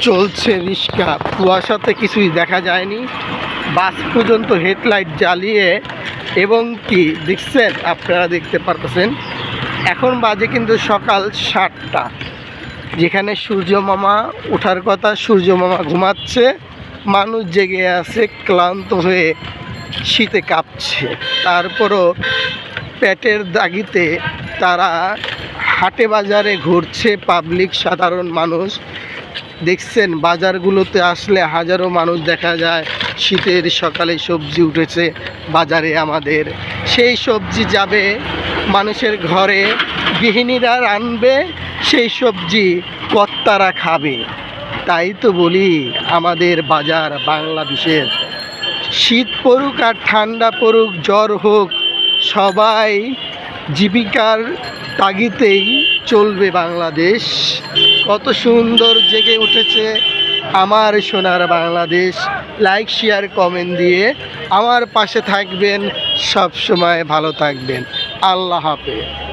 চলছে রিক্সা কুয়াশাতে কিছুই দেখা যায়নি। বাস পর্যন্ত হেডলাইট জ্বালিয়ে এবং কি দেখছেন? আপনারা দেখতে পারতেছেন। এখন বাজে কিন্তু সকাল সাতটা। যেখানে সূর্য মামা ওঠার কথা সূর্য মামা ঘুমাচ্ছে। মানুষ জেগে আছে, ক্লান্ত হয়ে শীতে কাঁপছে। তারপরও পেটের দাগিতে তারা হাটে বাজারে ঘুরছে। পাবলিক সাধারণ মানুষ দেখছেন, বাজারগুলোতে আসলে হাজারো মানুষ দেখা যায়, শীতের সকালে সবজি উঠেছে বাজারে আমাদের। সেই সবজি যাবে মানুষের ঘরে, গৃহিণীরা রানবে, সেই সবজি কর্তারা খাবে। তাই তো বলি, আমাদের বাজার বাংলাদেশের শীত পড়ুক আর ঠান্ডা পড়ুক, জ্বর হোক, সবাই জীবিকার তাগিতেই চলবে বাংলাদেশ। কত সুন্দর জেগে উঠেছে আমার সোনার বাংলাদেশ। লাইক শেয়ার কমেন্ট দিয়ে আমার পাশে থাকবেন। সব সময় ভালো থাকবেন। আল্লাহ হাফেজ।